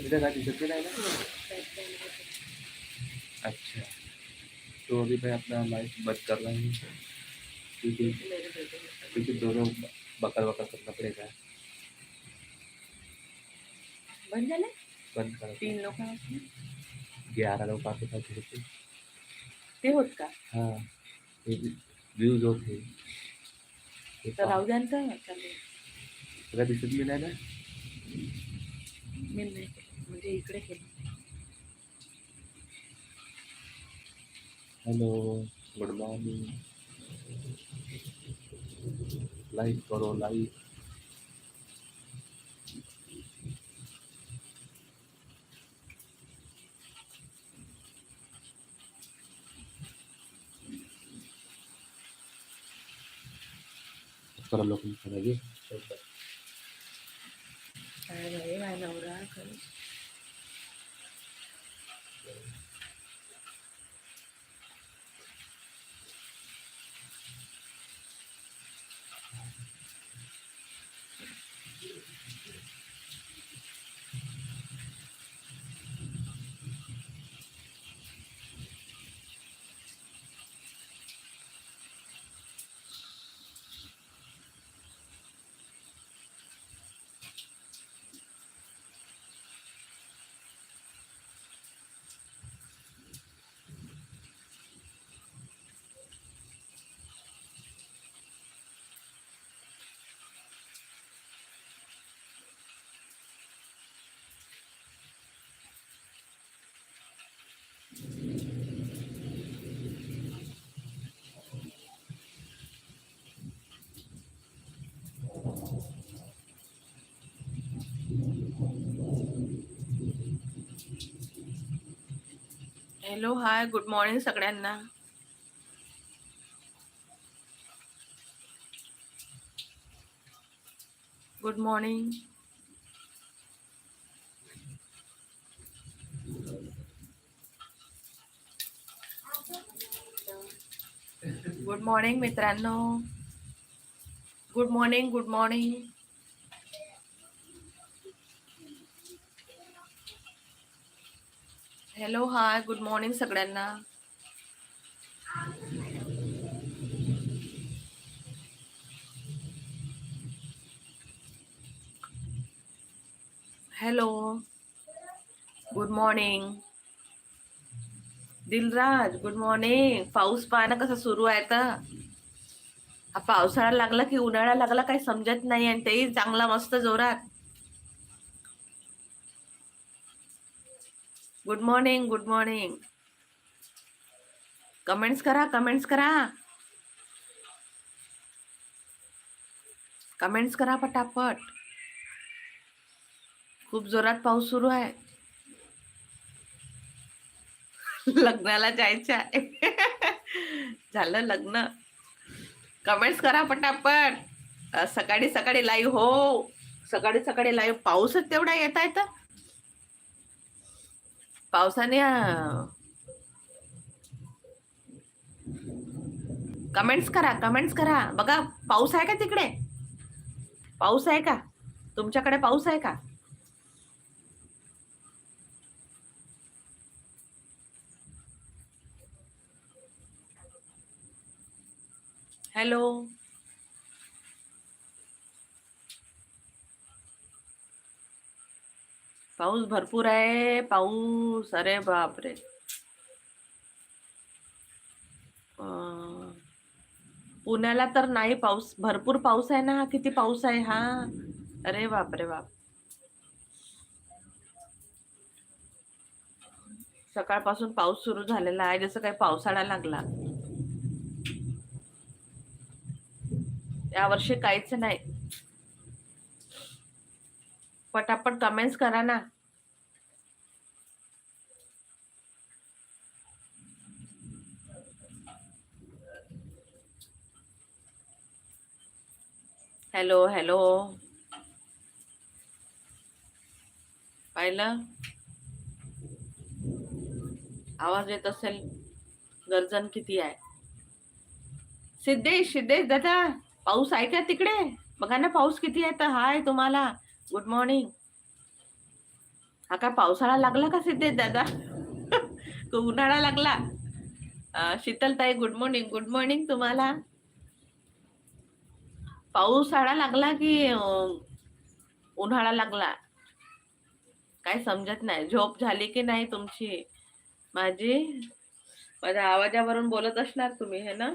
इधर का अच्छा. तो अभी मैं अपना लाइफ बंद कर रहा हूँ क्योंकि क्योंकि दोनों बकर बकर करना पड़ेगा बंद झाले? बंद कर. तीन लोक ग्यारह लोग आके पास होते ते. होत का? हाँ. व्यूज होते ते तर राहू द्या ना तुला दिसत मी नाही ना? मी नाही. केलं. म्हणजे इकडे केलं हेलो गुड मॉर्निंग लाइक करो लाइक करो लोग करेंगे काय बाई माझा नवरा खरंच. हॅलो हाय गुड मॉर्निंग सगळ्यांना गुड मॉर्निंग गुड मॉर्निंग मित्रांनो. Good morning good morning hello hi good morning सगळ्यांना. Hello good morning Dilraj good morning पाऊस पाहणं कसं सुरू आहे तर? हा पावसाळा लागला की उन्हाळा लागला काही समजत नाही आणि तेही चांगला मस्त जोरात. Good morning good morning comments करा कमेंट्स करा. कमेंट्स करा पटापट. खूप जोरात पाऊस सुरू आहे. लग्नाला जायचं आहे. झालं लग्न. कमेंट्स करा पटापट. सकाळी सकाळी लाईव्ह हो. सकाळी सकाळी लाईव्ह पाऊसच तेवढा येत आहे तर. पावसाने कमेंट्स करा कमेंट्स करा. बघा पाऊस आहे का तिकडे? पाऊस आहे का? तुमच्याकडे पाऊस आहे का? हॅलो. पाऊस भरपूर आहे पाऊस अरे बापरे. पुण्याला तर नाही पाऊस भरपूर पाऊस आहे ना किती पाऊस आहे हा. अरे बापरे बाप. सकाळपासून पाऊस सुरू झालेला आहे जसं काही पावसाळा लागला. या वर्षी काहीच नाही. पटापट कमेंट्स करा ना. हॅलो हॅलो पाहिलं? आवाज येत असेल. गर्जन किती आहे? सिद्धेश सिद्धेश दादा. पाऊस आहे का तिकडे? बघा ना पाऊस किती आहे तर हाय तुम्हाला. गुड मॉर्निंग हा का पावसाळा लागला का सिद्धेश दादा? उन्हाळा लागला. शीतलताई गुड मॉर्निंग गुड मॉर्निंग तुम्हाला. पावसाळा लागला की उन्हाळा लागला? काय समजत नाही. झोप झाली की नाही तुमची? माझी? माझ्या आवाजावरून बोलत असणार तुम्ही हे ना?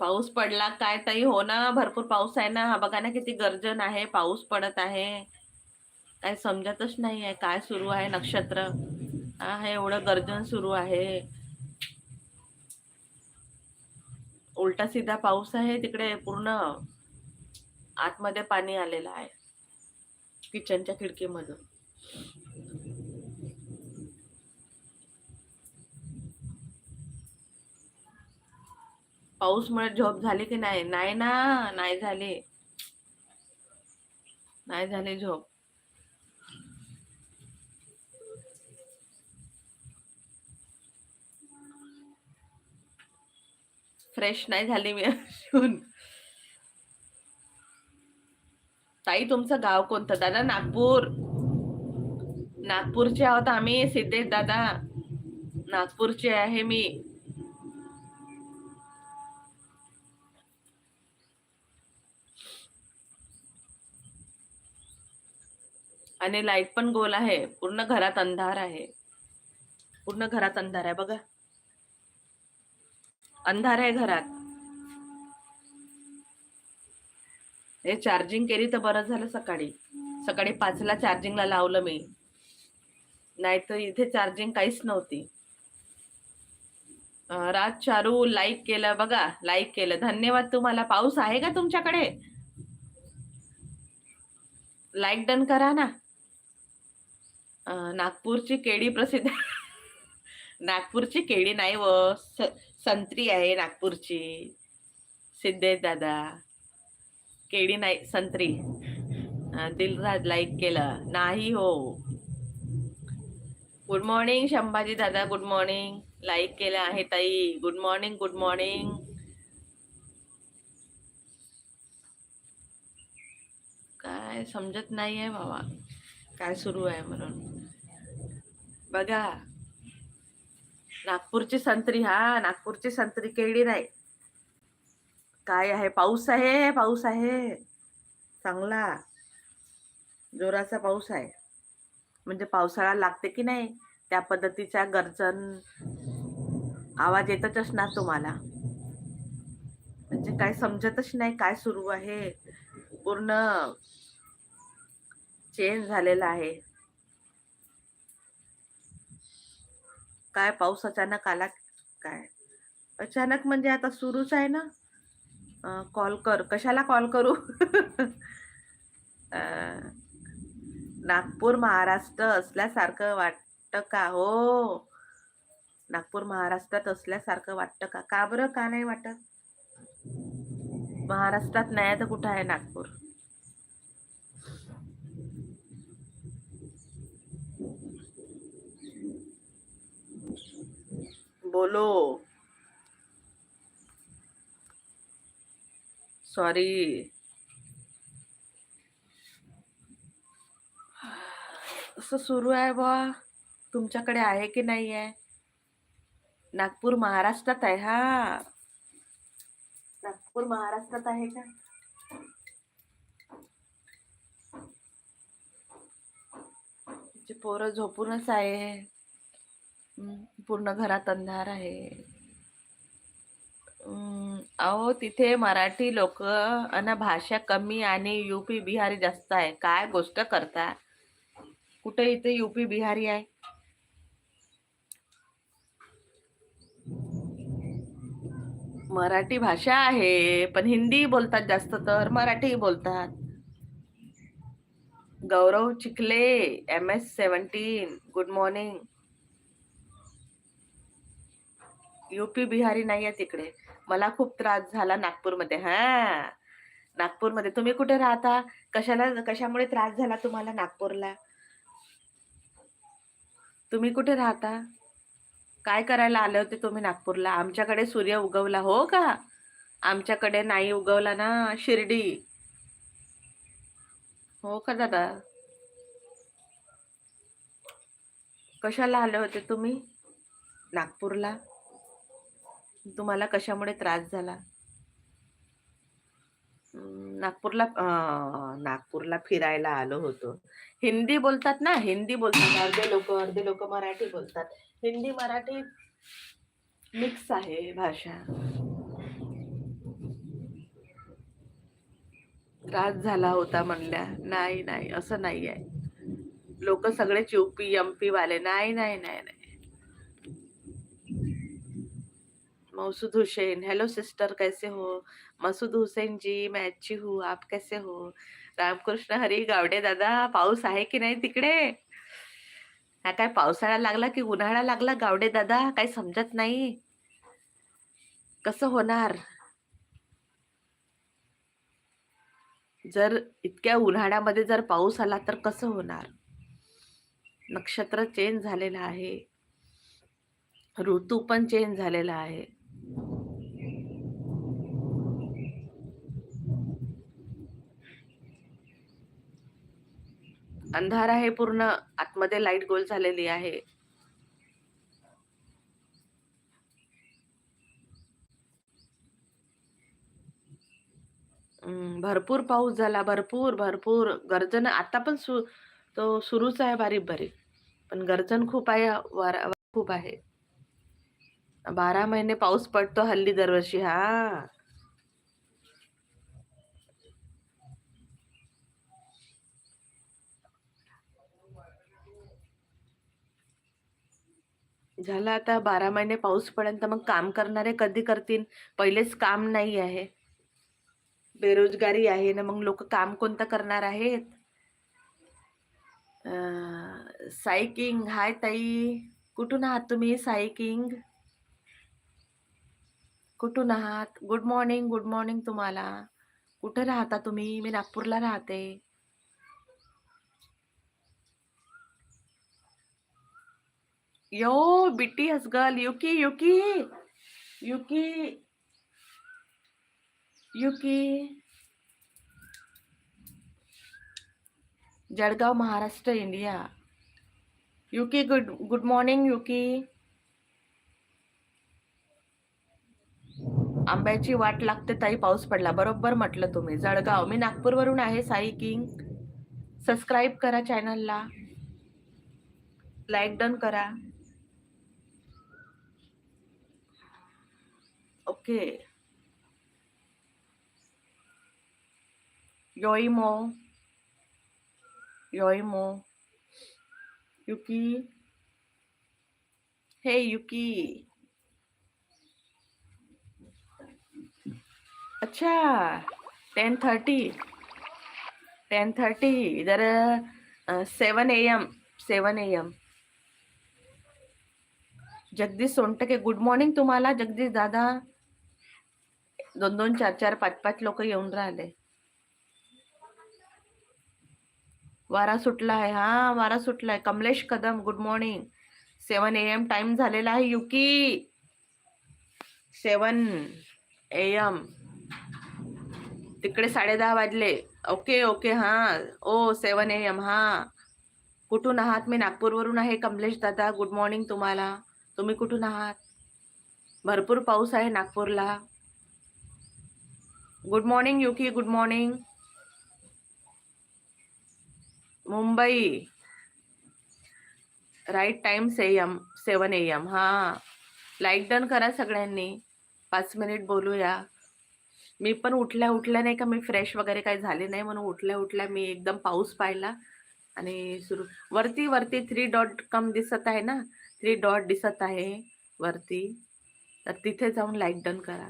पाऊस पडला काय ताई हो ना भरपूर पाऊस आहे ना. हा बघा ना किती गर्जन आहे पाऊस पडत आहे. काय समजतच नाही आहे काय सुरू आहे नक्षत्र. हे एवढं गर्जन सुरू आहे. उलटा सीधा पाऊस आहे तिकडे पूर्ण आतमध्ये पाणी आलेलं आहे किचनच्या खिडकीमधून. पाऊसमुळे झोप झाली की नाही? नाही ना नाही झाली. नाही झाली झोप फ्रेश नाही झाली मी अजून. ताई तुमचं गाव कोणतं? दादा नागपूर. नागपूरचे आहोत आम्ही सिद्धेश दादा. नागपूरचे आहे मी. आणि लाइट पण गोल आहे. पूर्ण घरात अंधार आहे. पूर्ण घरात अंधार आहे बघा. अंधार आहे घरात. हे चार्जिंग केली तर बरं झालं सकाळी. सकाळी पाचला चार्जिंगला लावलं मी. नाही तर इथे चार्जिंग काहीच नव्हती. राज चारू लाईक केलं बघा. लाईक केलं. धन्यवाद तुम्हाला. पाऊस आहे का तुमच्याकडे? लाईक डन करा ना. नागपूरची केळी प्रसिद्ध नागपूरची केळी नाही व संत्री आहे नागपूरची. सिद्धेश दादा. केळी नाही संत्री. दिलराज लाईक केलं. नाही हो. गुड मॉर्निंग शंभाजी दादा. गुड मॉर्निंग लाईक केलं आहे ताई. गुड मॉर्निंग गुड मॉर्निंग काय समजत नाहीये बाबा. काय सुरू आहे म्हणून. बघा नागपूरची संत्री हा नागपूरची संत्री केळी नाही. काय आहे? पाऊस आहे पाऊस आहे. चांगला. जोराचा पाऊस आहे. म्हणजे पावसाळा लागते की नाही? त्या पद्धतीचा गर्जन. आवाज येतच असणार तुम्हाला. म्हणजे काय समजतच नाही काय सुरू आहे. पूर्ण चेंज झालेला आहे. काय पाऊस अचानक आला काय? अचानक म्हणजे आता सुरूच आहे ना? कॉल कर. कशाला कॉल करू? नागपूर महाराष्ट्र असल्यासारखं वाटतं का? हो. नागपूर महाराष्ट्रात असल्यासारखं वाटतं का? का बरं? का नाही वाटत? महाराष्ट्रात नाही तर कुठं आहे नागपूर? बोलो। सॉरी असं सुरू आहे बा तुमच्याकडे आहे की नाही आहे? नागपूर महाराष्ट्रात आहे हा. नागपूर महाराष्ट्रात आहे का? पोरं झोपूनच आहे. पूर्ण घरात अंधार आहे. अहो तिथे मराठी लोक आणि भाषा कमी आणि युपी बिहारी जास्त आहे. काय गोष्ट करता? कुठे इथे युपी बिहारी आहे? मराठी भाषा आहे पण हिंदी बोलतात जास्त तर मराठी बोलतात. Gaurav Chikhale M S seventeen good morning UP Bihari नाही आहे तिकडे. मला खूप त्रास झाला नागपूरमध्ये. हा. नागपूरमध्ये. तुम्ही कुठे राहता? कशाला कशामुळे त्रास झाला तुम्हाला नागपूरला? तुम्ही कुठे राहता? काय करायला आले होते तुम्ही नागपूरला? आमच्याकडे सूर्य उगवला हो का? आमच्याकडे नाही उगवला ना शिर्डी. हो का दादा? कशाला आले होते तुम्ही नागपूरला? तुम्हाला कशामुळे त्रास झाला? नागपूरला नागपूरला फिरायला आलो होतो. हिंदी बोलतात ना हिंदी बोलतात. अर्धे लोक अर्धे लोक मराठी बोलतात. हिंदी मराठी मिक्स आहे भाषा. त्रास झाला होता म्हणल्या नाही नाही असं नाही आहे लोक सगळेच यूपी एमपी वाले नाही नाही नाही नाही. मौसूद हुसैन हेलो सिस्टर कैसे हो? मसूद हुसैन जी मैं अच्छी हूँ आप कैसे हो? रामकृष्ण हरी गावडे दादा पाऊस आहे की नाही तिकडे? हा काय पावसाळा लागला की उन्हाळा लागला गावडे दादा? काही समजत नाही. कसं होणार? जर इतक्या उन्हाळ्यामध्ये जर पाऊस आला तर कसं होणार? नक्षत्र चेंज झालेलं आहे. ऋतू पण चेंज झालेला आहे. अंधार आहे पूर्ण आतमध्ये लाइट गोल झालेली आहे. भरपूर पाऊस झाला भरपूर भरपूर. गर्जन आता पण सु तो सुरूच आहे बारीक बारीक. पण गर्जन खूप आहे वारा खूप आहे. बारा महिने पाऊस पडतो हल्ली दरवर्षी हा. झालं आता बारा महिने पाऊस पडेल तर मग काम करणारे कधी करतील? पहिलेच काम नाही आहे. बेरोजगारी आहे ना मग लोक काम कोणतं करणार आहेत? सायकिंग हाय ताई. कुठून आहात तुम्ही सायकिंग? कुठून आहात? गुड मॉर्निंग गुड मॉर्निंग तुम्हाला. कुठं राहता तुम्ही? मी नागपूरला राहते. Yo, BTS हसगल Yuki, Yuki Yuki Yuki Jalgaon Maharashtra India. Yuki good good morning Yuki. आंब्याची वाट लागते ताई पाऊस पडला. बरोबर म्हटलं तुम्ही. जळगाव. मी नागपूरवरून आहे साई किंग. सबस्क्राईब करा चॅनलला लाईक डन करा. ओके योईमो योईमो युकी हे युकी अच्छा टेन थर्टी टेन थर्टी इधर seven A M seven A M Jagdish Sontakke good morning तुम्हाला जगदीश दादा दोन दोन चार चार पाच पाच लोक येऊन राहिले. वारा सुटला आहे हा वारा सुटलाय. Kamlesh Kadam good morning seven A M time झालेला आहे युकी सेवन ए एम तिकडे साडे दहा वाजले. ओके ओके हा. ओ सेवन ए एम हा. कुठून आहात? मी नागपूरवरून आहे कमलेश दादा. गुड मॉर्निंग तुम्हाला. तुम्ही कुठून आहात? भरपूर पाऊस आहे नागपूरला. Good morning Yuki good morning Mumbai right time say M seven A M हा लाईक डन करा सगळ्यांनी. पाच मिनिट बोलूया. मी पण उठल्या उठल्या नाही का मी फ्रेश वगैरे काही झाले नाही म्हणून उठल्या उठल्या मी एकदम पाऊस पाहिला. आणि सुरू वरती वरती थ्री डॉट कम दिसत आहे ना? थ्री डॉट दिसत आहे वरती. तर तिथे जाऊन लाईक डन करा.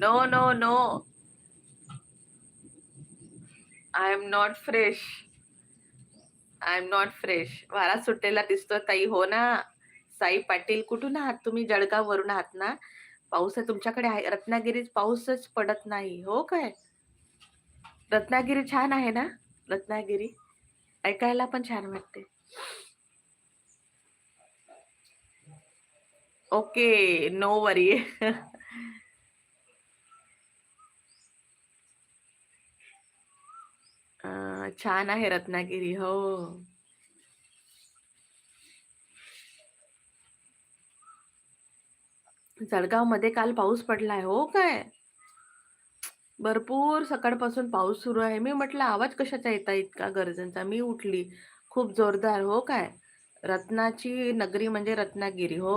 No no no I am not fresh I am not fresh वारा सुटलेला दिसतो ताई. हो ना? साई पाटील कुठून आहात तुम्ही? जळगाव वरून आहात ना? पाऊस आहे तुमच्याकडे आहे? रत्नागिरीत पाऊसच पडत नाही. हो काय? रत्नागिरी छान आहे ना? रत्नागिरी. ऐकायला पण छान वाटते. ओके नो वरी छान आहे रत्नागिरी हो. जळगावमध्ये काल पाऊस पडलाय हो काय? भरपूर सकाळपासून पाऊस सुरू आहे. मी म्हटलं आवाज कशाचा येता इतका गरजेचा? मी उठली. खूप जोरदार हो काय? रत्नाची नगरी म्हणजे रत्नागिरी हो.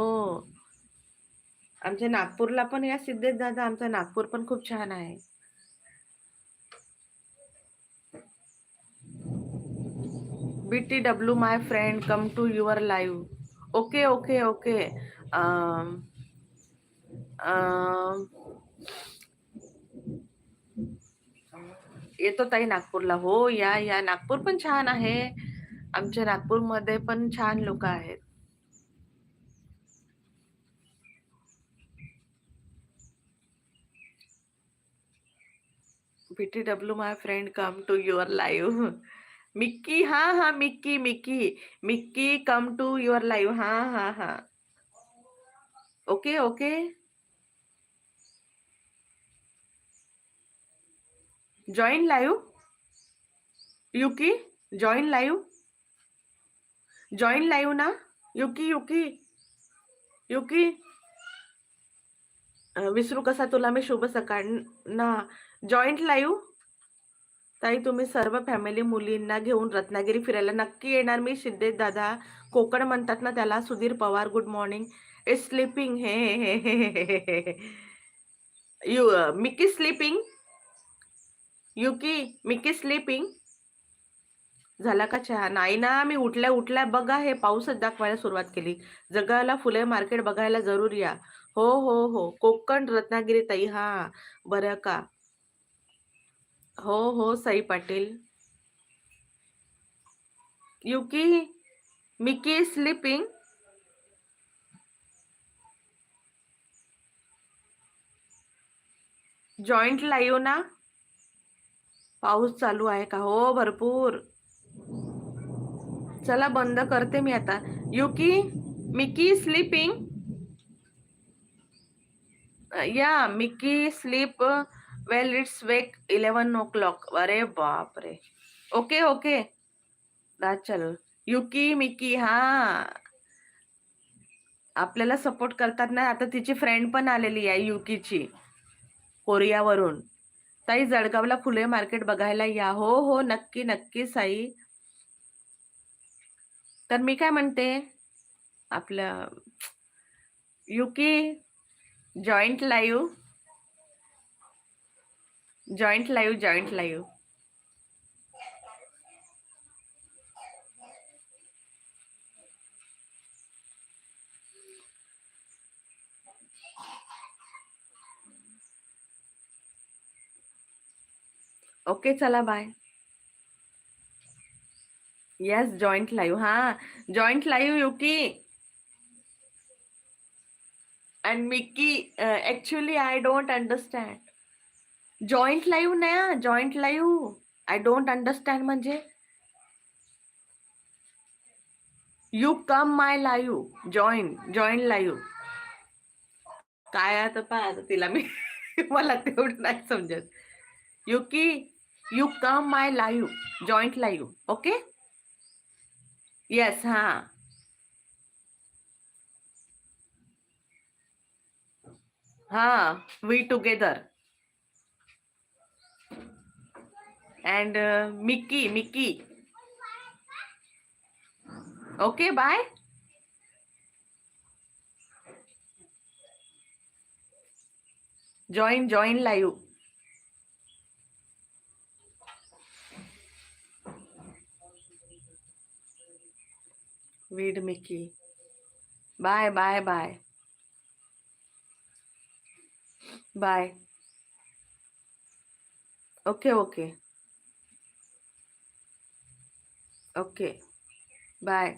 आमच्या नागपूरला पण या सिद्धेश दादा आमचा नागपूर पण खूप छान आहे. B T W my friend come to your live okay okay okay येतो ताई नागपूरला. हो या या. नागपूर पण छान आहे. आमच्या नागपूरमध्ये पण छान लोक आहेत. B T W my friend come to your live Mickey हा हा Mickey Mickey Mickey come to your live हा हा हा okay okay join live Yuki join live join live ना युकी युकी युकी विसरू कसा तुला मी शुभ सकाळ ना जॉईंट लाईव्ह ताई तुम्ही सर्व फॅमिली मुलींना घेऊन रत्नागिरी फिरायला नक्की येणार. मी सिद्धेश दादा कोकण म्हणतात ना त्याला Sudhir Pawar good morning is sleeping hey hey hey hey you Mickey sleeping Yuki Mickey sleeping झाला का चहा? नाही ना मी उठल्या उठल्या बघा हे पाऊसच दाखवायला सुरुवात केली. जगाला फुले मार्केट बघायला जरूर या. हो हो हो. कोकण रत्नागिरी ताई हा. बरं का. हो हो Sai Patil. Yuki Mickey sleeping joint live ना. पाऊस चालू आहे का? हो भरपूर. चला बंद करते मी आता. युकी मिकी स्लीपिंग या Mickey sleep well it's wake eleven o'clock अरे बाप रे ओके ओके चल. चालू युकी मिकी हा. आपल्याला सपोर्ट करतात ना आता तिची फ्रेंड पण आलेली आहे युकीची कोरियावरून. ताई जळगावला फुले मार्केट बघायला या. हो हो नक्की नक्की साई. तर मी काय म्हणते? आपलं Yuki joint live joint live joint live okay चला बाय येस जॉईंट लाईव्ह हा joint live Yuki and Mickey actually I don't understand joint live नाही joint live I don't understand म्हणजे. You come my live join joint live काय आता पाय आता तिला मी मला तेवढं नाही समजत. Yuki you come my live joint live okay yes हा. हा we together and uh, Mickey. Mickey. Okay, bye. Join, join live. Read Mickey. Bye, bye, bye. Bye. Okay, okay. Okay bye